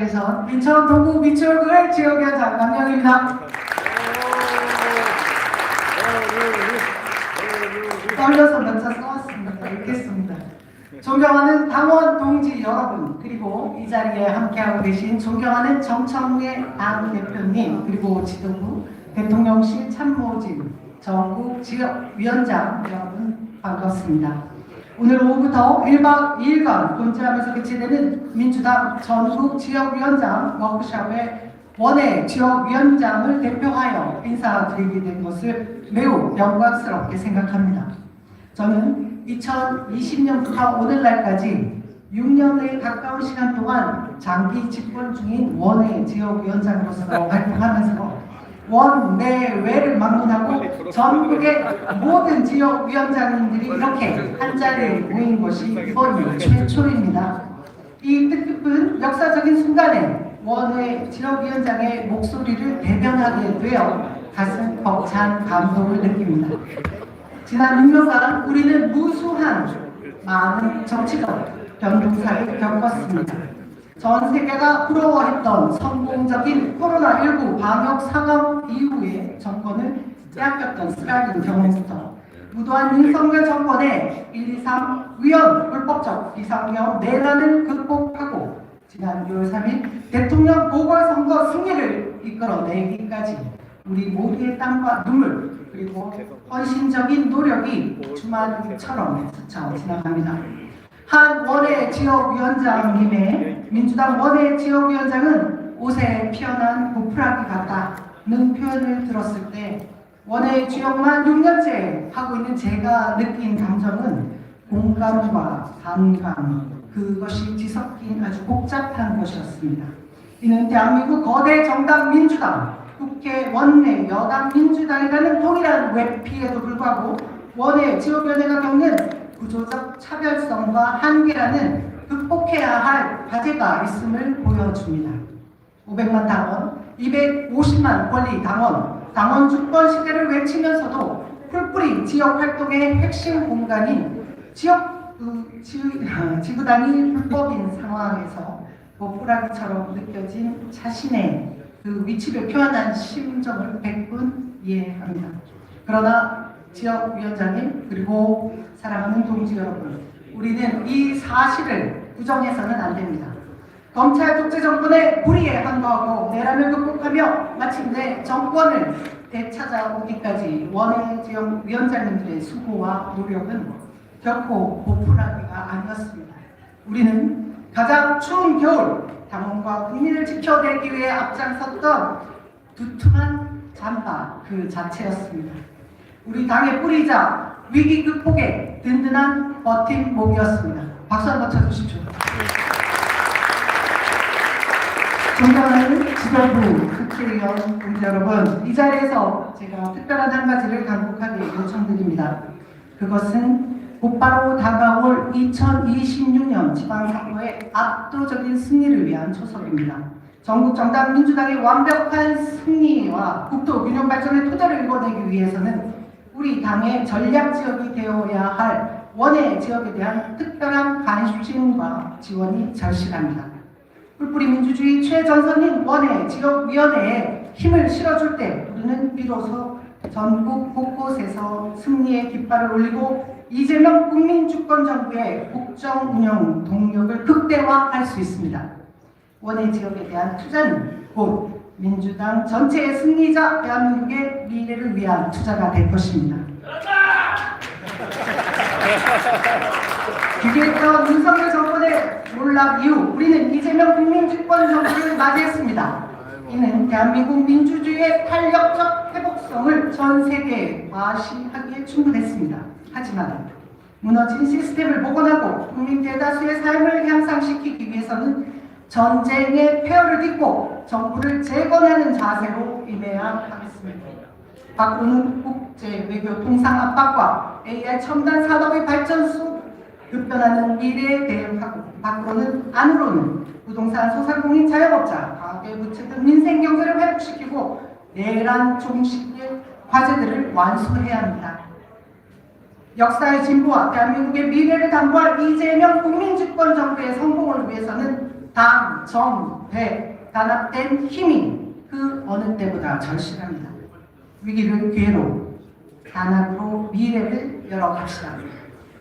그래서 인천 동구 미추홀구의 지역위원장 남영입니다. 떨려서 몇차 써왔습니다. 읽겠습니다. 존경하는 당원 동지 여러분 그리고 이 자리에 함께하고 계신 존경하는 정청래 당 대표님 그리고 지도부 대통령실 참모진 전국 지역위원장 여러분 반갑습니다. 오늘 오후부터 1박 2일간 본질하면서 개최되는 민주당 전국 지역위원장 워크숍의 원외 지역위원장을 대표하여 인사드리게 된 것을 매우 영광스럽게 생각합니다. 저는 2020년부터 오늘날까지 6년에 가까운 시간 동안 장기 집권 중인 원외 지역위원장으로서 활동하면서 원내외를 막론하고 전국의 모든 지역 위원장님들이 이렇게 한 자리에 모인 것이 이번이 최초입니다. 이 뜻깊은 역사적인 순간에 원외 지역위원장의 목소리를 대변하게 되어 가슴 벅찬 감동을 느낍니다. 지난 6년간 우리는 무수한 많은 정치적 변동사를 겪었습니다. 전 세계가 부러워했던 성공적인 코로나19 방역 상황 이후에 정권을 빼앗겼던 쓰라린 경험부터 무도한 윤석열 정권의 1, 2, 3 위헌 불법적 비상경 내란을 극복하고 지난 6월 3일 대통령 보궐선거 승리를 이끌어내기까지 우리 모두의 땀과 눈물 그리고 헌신적인 노력이 주마등처럼 스쳐 지나갑니다. 한 원외 지역위원장님의 민주당 원외 지역위원장은 옷에 피어난 고프라기 같다는 표현을 들었을 때 원외 지역만 6년째 하고 있는 제가 느낀 감정은 공감과 반감 그것이 뒤섞인 아주 복잡한 것이었습니다. 이는 대한민국 거대 정당 민주당 국회 원내 여당 민주당이라는 동일한 외피에도 불구하고 원외 지역위원회가 겪는 구조적 차별성과 한계라는 극복해야 할 과제가 있음을 보여줍니다. 500만 당원, 250만 권리 당원, 당원 주권 시대를 외치면서도 풀뿌리 지역 활동의 핵심 공간인 지역 그, 지, 지구단위 불법인 상황에서 보풀하기처럼 느껴진 자신의 그 위치를 표현한 심정을 백분 이해합니다. 그러나 지역위원장님 그리고 사랑하는 동지 여러분, 우리는 이 사실을 부정해서는 안 됩니다. 검찰 독재 정권의 불의에 항거하고 내란을 극복하며 마침내 정권을 되찾아오기까지 원외 지역 위원장님들의 수고와 노력은 결코 보풀하기가 아니었습니다. 우리는 가장 추운 겨울 당원과 국민을 지켜내기 위해 앞장섰던 두툼한 잠바 그 자체였습니다. 우리 당의 뿌리자 위기 극복의 든든한 버팀목이었습니다. 박수 한번 쳐주십시오. 존경하는 지도부 국회의원 동지 여러분, 이 자리에서 제가 특별한 한 가지를 간곡하게 요청드립니다. 그것은 곧바로 다가올 2026년 지방선거의 압도적인 승리를 위한 초석입니다. 전국 정당 민주당의 완벽한 승리와 국토 균형 발전의 토대를 이뤄내기 위해서는 우리 당의 전략 지역이 되어야 할 원외 지역에 대한 특별한 관심과 지원이 절실합니다. 뿔뿌리 민주주의 최전선인 원외 지역위원회에 힘을 실어줄 때 우리는 비로소 전국 곳곳에서 승리의 깃발을 올리고 이재명 국민주권정부의 국정 운영 동력을 극대화할 수 있습니다. 원외 지역에 대한 투자는 곧 민주당 전체의 승리자 대한민국의 미래를 위한 투자가 될 것입니다. 기계했던 윤석열 정권의 몰락 이후 우리는 이재명 국민주권 정부를 맞이했습니다. 이는 대한민국 민주주의의 탄력적 회복성을 전 세계에 과시하기에 충분했습니다. 하지만 무너진 시스템을 복원하고 국민 대다수의 삶을 향상시키기 위해서는 전쟁의 폐허를 딛고 정부를 재건하는 자세로 임해야 하겠습니다. 밖으로는 국제 외교 통상 압박과 AI 첨단 산업의 발전 속 급변하는 미래에 대응하고 밖으로는 안으로는 부동산 소상공인 자영업자 가계부채 등 민생 경제를 회복시키고 내란 종식의 과제들을 완수해야 합니다. 역사의 진보와 대한민국의 미래를 담보할 이재명 국민주권 정부의 성공을 위해서는 당, 정, 배, 단합된 힘이 그 어느 때보다 절실합니다. 위기를 기회로 단합으로 미래를 열어갑시다.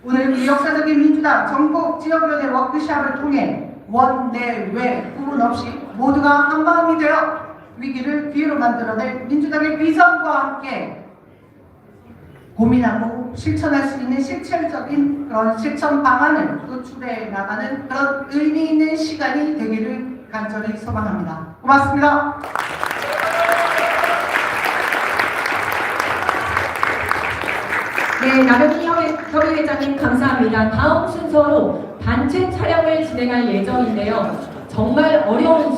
오늘 이 역사적인 민주당 전국 지역위원회 워크샵을 통해 원 내 외 구분 없이 모두가 한마음이 되어 위기를 기회로 만들어낼 민주당의 비전과 함께 고민하고 실천할 수 있는 실질적인 그런 실천 방안을 도출해 나가는 그런 의미 있는 시간이 되기를 간절히 소망합니다. 고맙습니다. 네, 협의- 협의회장님 감사합니다. 다음 순서로 단체 촬영을 진행할 예정인데요. 정말 어려운